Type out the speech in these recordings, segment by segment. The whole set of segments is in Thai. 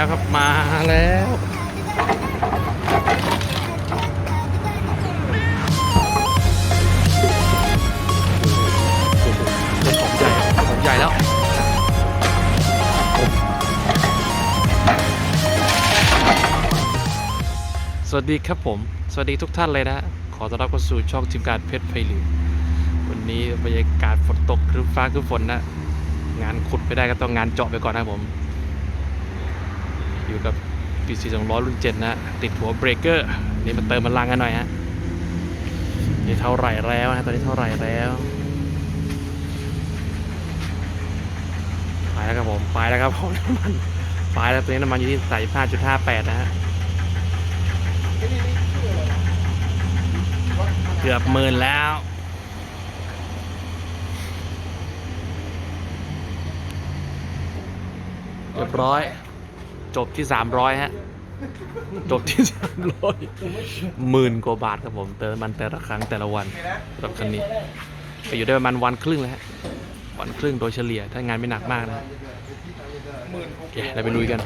แล้วครับมาแล้วใหญ่ของใหญ่แล้วสวัสดีครับผม สวัสดีทุกท่านเลยนะ ขอต้อนรับเข้าสู่ช่องทีมการเพชรไพลิววันนี้บรรยากาศฝนตกครึ้มฟ้าครึ้มฝนนะ งานขุดไม่ได้ก็ต้องงานเจาะไปก่อนนะครับผม อยู่กับ PC 200รุ่น7นะติดหัวเบรกเกอร์นี่มาเติมพลังกันหน่อยฮะนี่เท่าไหร่แล้วนะตอนนี้เท่าไหร่แล้วไปแล้วครับผมไปแล้วครับผมน้ำมันไปแล้วตัวนี้น้ำมันอยู่ที่ใส่5.58นะฮะเกือบหมื่นแล้วเรียบร้อย จบที่ 300 ฮะ จบที่ 300หมื่นกว่าบาทครับผม เติมมันแต่ละครั้งแต่ละวันสำหรับคันนี้ไปอยู่ได้ประมาณวันครึ่งแล้วฮะวันครึ่งโดยเฉลี่ย ถ้างานไม่หนักมากนะโอเคเราไปลุยกัน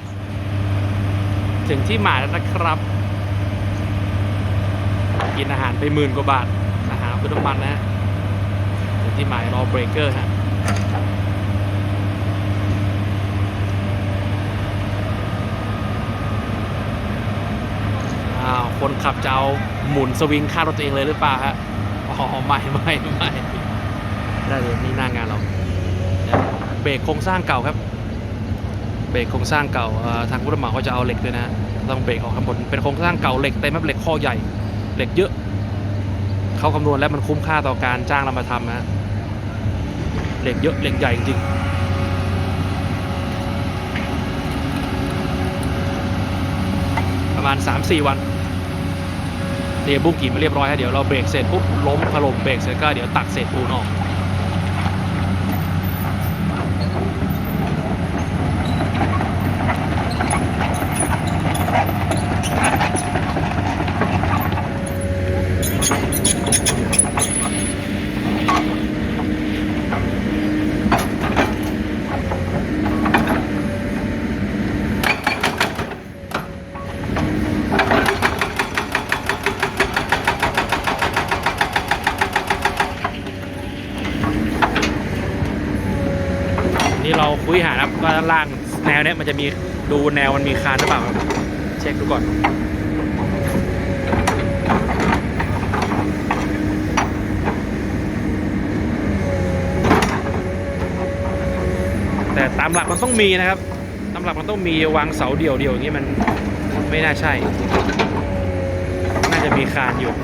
ถึงที่หมายแล้วนะครับ กินอาหารไปหมื่นกว่าบาทอาหารคือน้ำมันนะฮะถึงที่หมายรอเบรกเกอร์ฮะ อ้าว คนขับจะเอาหมุนสวิงค่ารถตัวเองเลยหรือเปล่าฮะอ๋อไม่ไม่ไม่ได้เลยนี่หน้างานเราเบรกโครงสร้างเก่าครับ เบรกโครงสร้างเก่าทางผู้รับเหมาเขาจะเอาเหล็กด้วยนะฮะต้องเบรกออกข้างบนเป็นโครงสร้างเก่าเหล็กเต็มครับเหล็กข้อใหญ่ เหล็กเยอะเขาคำนวณแล้วมันคุ้มค่าต่อการจ้างเรามาทำนะฮะเหล็กเยอะเหล็กใหญ่จริงประมาณ 3-4 วัน เดบุกกี่มาเรียบร้อยฮะเดี๋ยวเราเบรกเสร็จปุ๊บล้มถล่มเบรกเสร็จก็เดี๋ยวตักเศษปูนออก นี่เราคุยหาครับว่าล่างแนวเนี้ยมันจะมีดูแนวมันมีคานหรือเปล่าครับเช็คดูก่อนแต่ตามหลักมันต้องมีนะครับ ตามหลักมันต้องมีวางเสาเดี่ยวเดียวอย่างนี้มันไม่น่าใช่ น่าจะมีคานอยู่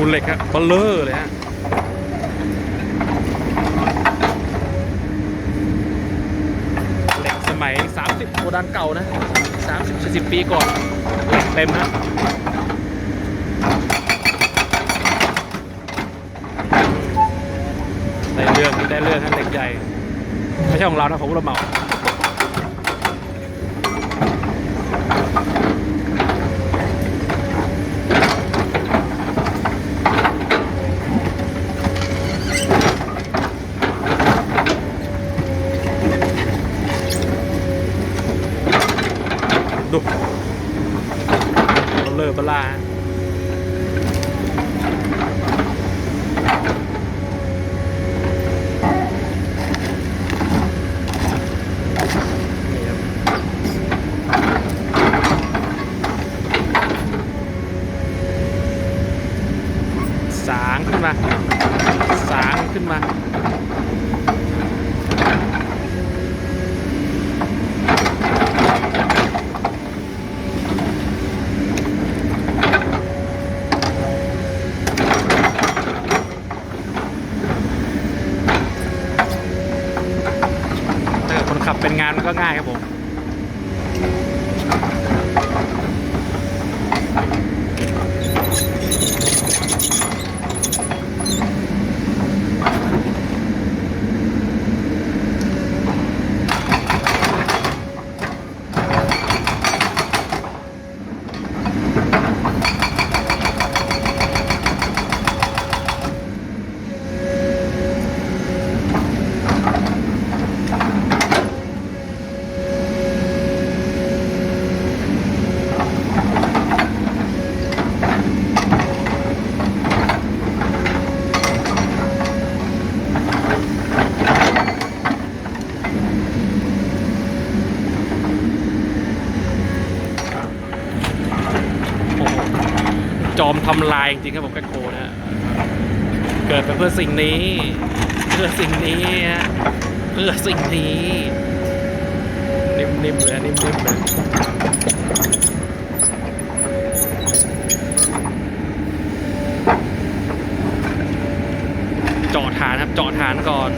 ดูเห ลเลอร์เลยฮะเหล็กสมัย 30โบราณเก่านะ 30 40 ปีก่อนเหล็กเต็มฮะได้เรื่องได้เรื่องฮะเหล็กใหญ่ ไม่ใช่ของเรานะของผู้รับเหมา ดูเบลอเบลาฮะนี่ครับางขึ้นมา สางขึ้นมา ถ้าเกิดคน ขับเป็นงานมันก็ง่ายครับผม ทำลายจริงๆครับผมแกคโคนะฮะเกิดมาเพื่อสิ่งนี้ เพื่อสิ่งนี้ฮะเพื่อสิ่งนี้ นิ่มๆเลยนิ่มๆเลยเจาะฐานครับเจาะฐานก่อน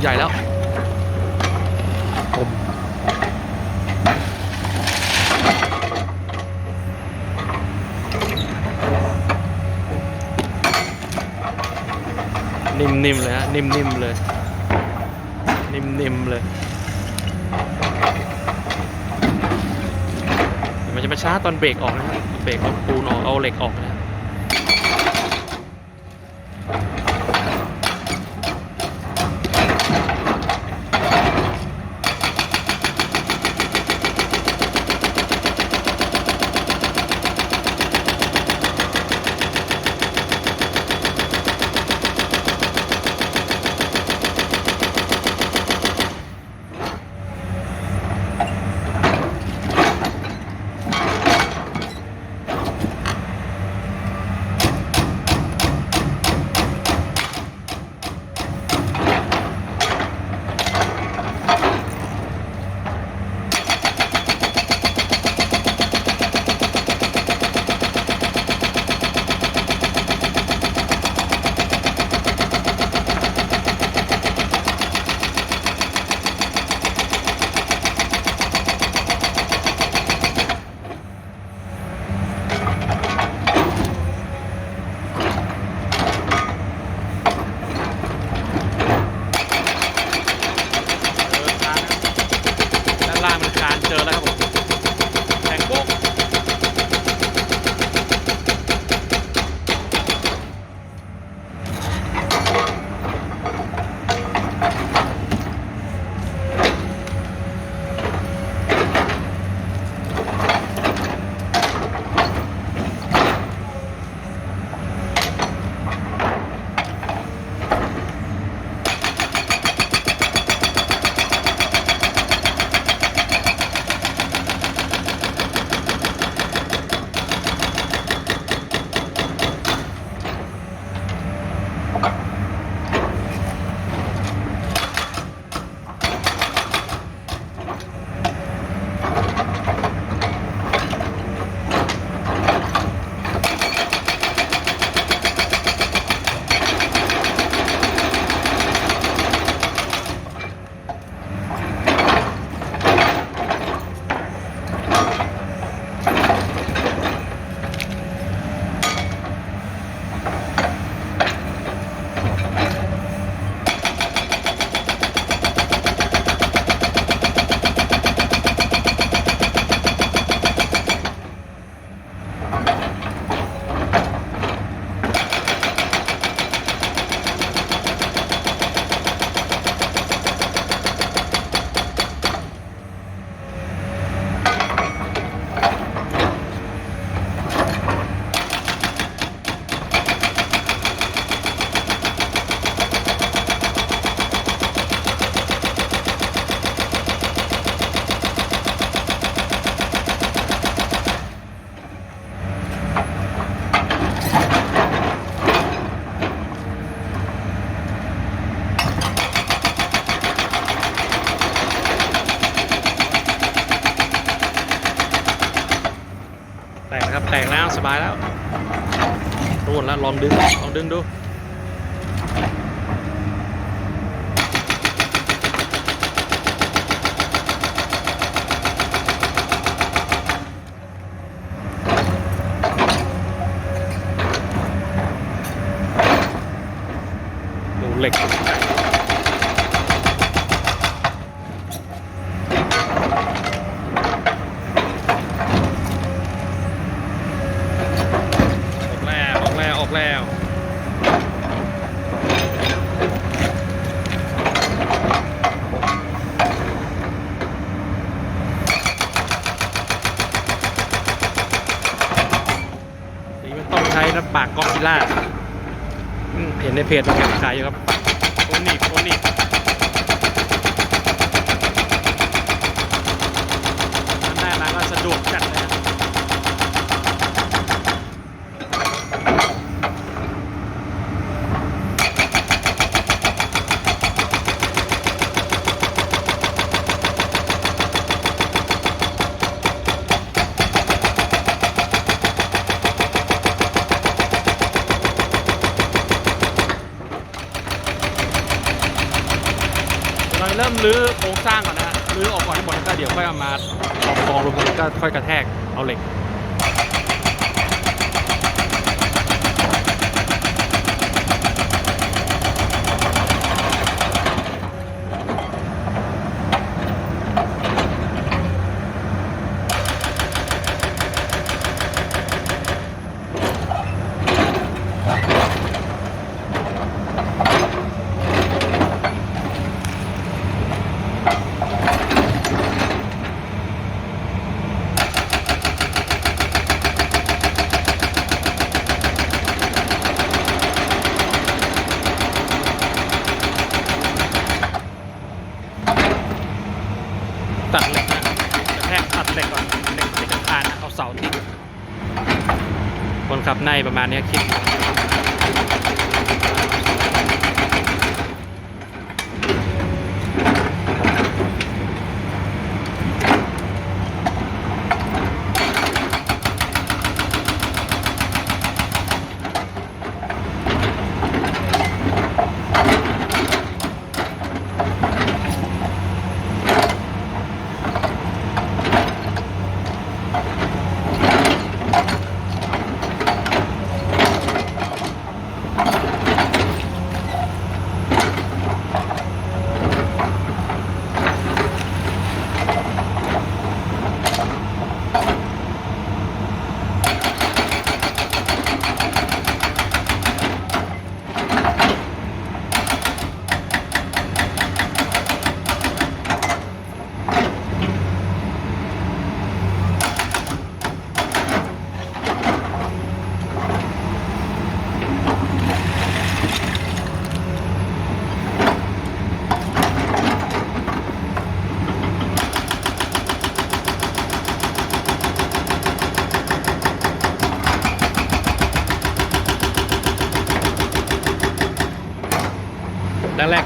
ใหญ่แล้วผมนิ่มๆเลยฮะ นิ่มๆเลย นิ่มๆเลยเดี๋ยวมันจะมาช้าตอนเบรกออกนะครับเบรกเอาปูนออกเอาเหล็กออกนะายแล้วโดนแล้วลองดึงลองดึงดูเหล็ก ออก แล้ว นี่มันต้องใช้นะปากก็อกซิล่าเห็นในเพจมันขายอยู่ครับ โอนิกโอนิกมันได้มาก็สะดวกจัดเลยนะ เรื้อโครงสร้างก่อนนะฮะรื้อออกก่อนให้หมดแล้วก็เดี๋ยวค่อยเอามากอกกองรวมกันก็ค่อยกระแทกเอาเหล็ก ตัดเหล็กนะกระแทกตัดเหล็กก่อนเหล็กติดกับคานนะเอาเสาติดคนขับในประมาณนี้คิด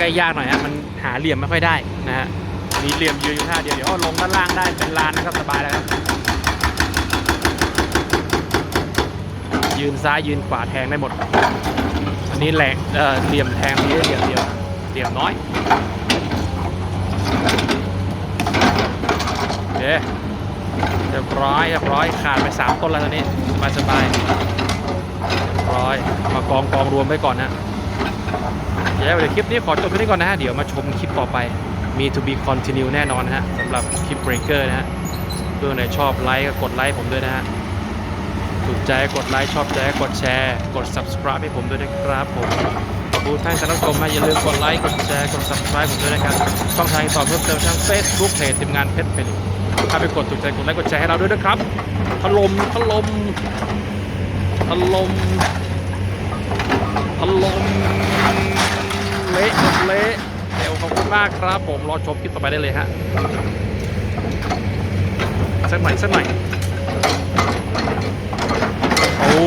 รกๆก็ยากหน่อยฮะมันหาเหลี่ยมไม่ค่อยได้นะฮะมีเหลี่ยมยืนอยู่ท่าเดียวเดี๋ยวเอลงด้านล่างได้เป็นลานนะครับสบายแล้วครับยืนซ้ายยืนขวาแทงได้หมด อันนี้แหลกเอ่อเหลี่ยมแทงนี้เหลี่ยมเดียวเหลี่ยมน้อยเคเรียบร้อยเรียบร้อยขาดไปสามต้นแล้วตอนนี้สบายสบายเรียบร้อยมากองกองรวมไว้ก่อนนะ เดี๋ยวเดี๋ยวคลิปนี้ขอจบแค่นี้ก่อนนะฮะ เดี๋ยวมาชมคลิปต่อไป มี to be continue แน่นอนนะฮะสำหรับคลิป breaker นะฮะเพื่อนไหนชอบไลค์ก็กดไลค์ผมด้วยนะฮะ ถูกใจกดไลค์ชอบใจกดแชร์ กด subscribe ให้ผมด้วยนะครับผมขอบคุณท่านสนับสนุนมาอย่าลืมกดไลค์กดแชร์กด subscribe ผมด้วยนะครับช่องทางต่อเพิ่มเติมทาง Facebook เพจทีมงานเพชรเป็นถ้าไปกดถูกใจกดไลค์กดแชร์ให้เราด้วยนะครับถล่มถล่มถล่มถล่ม เละเละเดี๋ยวขอบคุณมากครับผมรอชมคลิปต่อไปได้เลยฮะสักหน่อยสักหน่อยโอ้